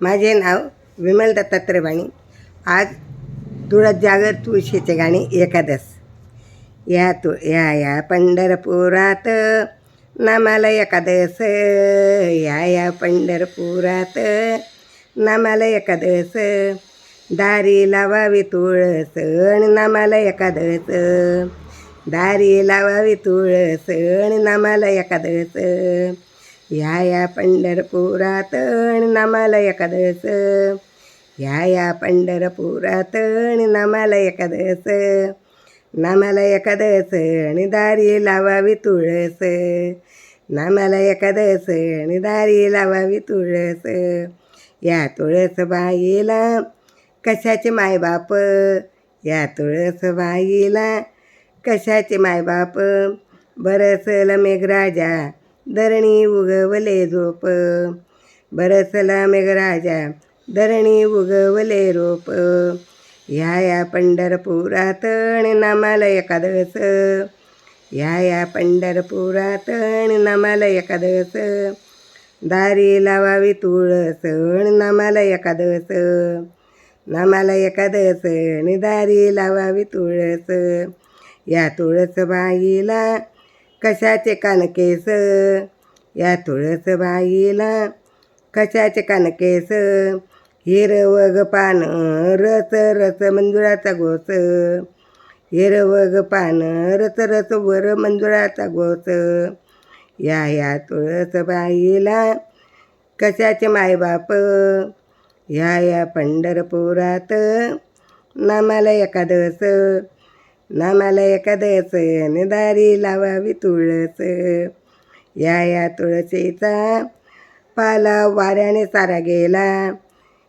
माझे नाव विमल दत्तात्रय वाणी आज तुळस जागर तुळशीचे गाणे एकादश या तु या या पंढरपुरात नामाला एकादश या या पंढरपुरात नामाला एकादश दारी लावावी तुळस आणि नामाला एकादश दारी लावावी तुळस आणि नामाला एकादश या या पंढरपुरात नामाला एकादश या या पंढरपुरात नामाला एकादश नामाला एकादश आणि दारी लावावी तुळस. नामाला एकादश आणि दारी लावावी तुळस. या तुळस बाईला कशाचे मायबाप? या तुळस बाईला कशाचे मायबाप? बरसला मेघराजा धरणी उगवले झोप बरसला मेघराजा धरणी उगवले रोप ह्या या पंढरपुरात आणि नामाला एकादश या या पंढरपुरात आणि नामाला एकादश दारी लावावी तुळस नामाला एकादश नामाला एकादश दारी लावावी तुळस या तुळस बाईला कशाचे कानकेस या तुळस बाईला कशाचे कानकेस हिरवग पान रस रस मंजुळाचा गोस. हिरवग पान रस रस वर मंजुळाचा गोस. या या तुळस बाईला कशाचे मायबाप? या या पंढरपुरात नामाला एकादश नामाला एकादश निदारी लावावी तुळस. या या तुळशीचा पाला वाऱ्याने सारा गेला.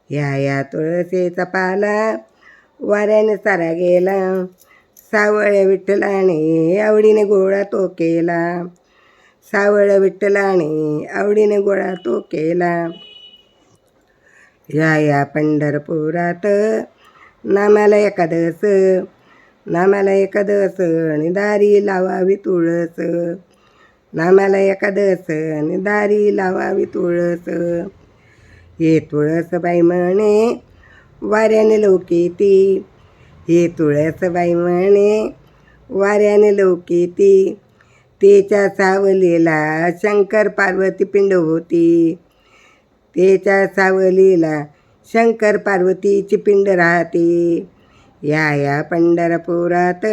या या तुळशीचा पाला वाऱ्याने सारा गेला. सावळ विठ्ठलाने आवडीने गोळा तो केला. सावळ विठ्ठलाने आवडीने गोळा तो केला. या या पंढरपुरात नामाला एकादस नामाला एकादश आणि दारी लावावी तुळस. नामाला एकादश आणि दारी लावावी तुळस. हे तुळसबाई म्हणे वाऱ्याने लौकिती हे तुळसबाई म्हणे वाऱ्याने लौकिती तेच्या सावलीला शंकर पार्वती पिंड होती. तेच्या सावलीला शंकर पार्वतीची पिंड राहते. या या पंढरपुरात.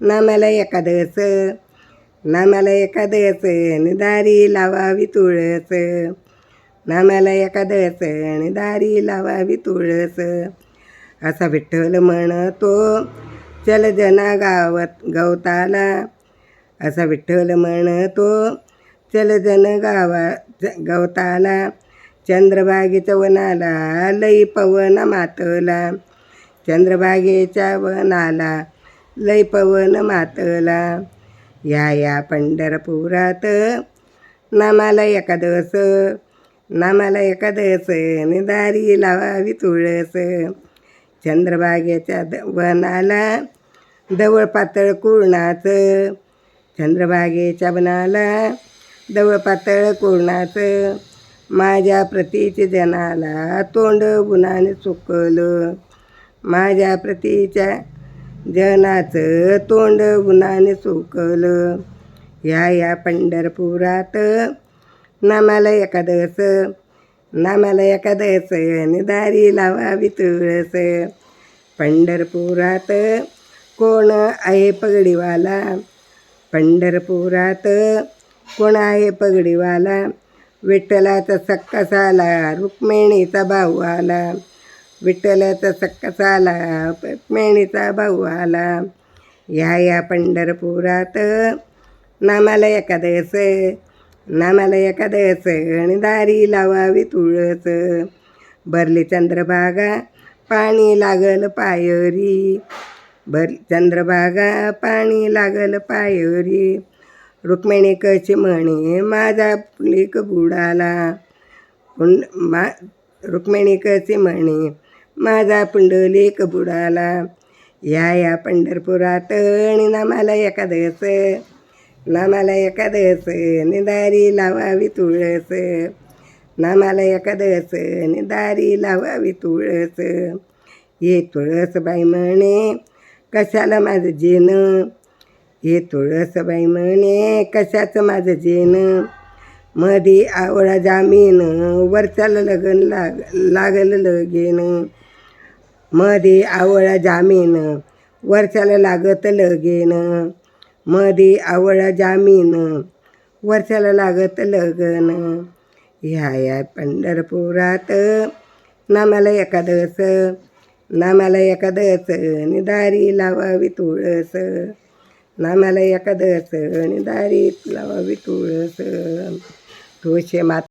नामाला एकादश नामाला एकादश निदारी लावावी तुळस. नामाला एकादश निदारी लावावी तुळस. असा विठ्ठल म्हणतो चल जना गावात गवताला. असा विठ्ठल म्हणतो चल जन गावा गवताला. चंद्रभागी वनाला लई पवन मातला. चंद्रभागेच्या वनाला लय पवन मातला. या या पंढरपुरात नामाला एकादस नामाला एकादस निदारी लावावी तुळस. चंद्रभागेच्या द वनाला दवळ पातळ कुरणाचं चंद्रभागेच्या वनाला दवळ पातळ कुरणाचं. माझ्या प्रतीच्या जनाला तोंड उन्हाने चुकलं माझ्या प्रतीच्या जनाचं तोंड गुणाने सुकलं. या या पंढरपुरात नामाला एकादस नामाला एकादश निदारी लावावी तुळस. पंढरपुरात कोण आहे पगडीवाला? पंढरपुरात कोण आहे पगडीवाला? विठ्ठलाचा सक्कासाला रुक्मिणीचा भाऊ आला. विठ्ठलाचा सक्कासाला मेणीचा भाऊ आला. या या पंढरपुरात नामाला एकादश नामाला एकादश आणि दारी लावावी तुळस. भरली चंद्रभागा पाणी लागल पायरी. भर चंद्रभागा पाणी लागल पायरी. रुक्मिणी कशी म्हणे माझा पुलिक बुडाला. पुंड मा रुक्मिणी कशी म्हणे माझा पुंडलिक बुडाला या या पंढरपुरात आणि नामाला एकादश नामाला एकादश निदारी लावावी तुळस. नामाला एकादस निदारी लावावी तुळस. ये तुळसबाई म्हणे कशाला माझं जेन? ये तुळसबाई म्हणे कशाचं माझं जेन? मधी आवळा जामीन वरच्याला लगन लाग लागल लगेन. मध्ये आवळा जामीन वर्षाला लागत लगेन. मध्ये आवळा जामीन वर्षाला लागत लगन. ह्या या पंढरपुरात नामाला एकादस नामाला एकादस निदारी लावावी तुळस. नामाला एकादस निदारी लावावी तुळस. तुळशी माता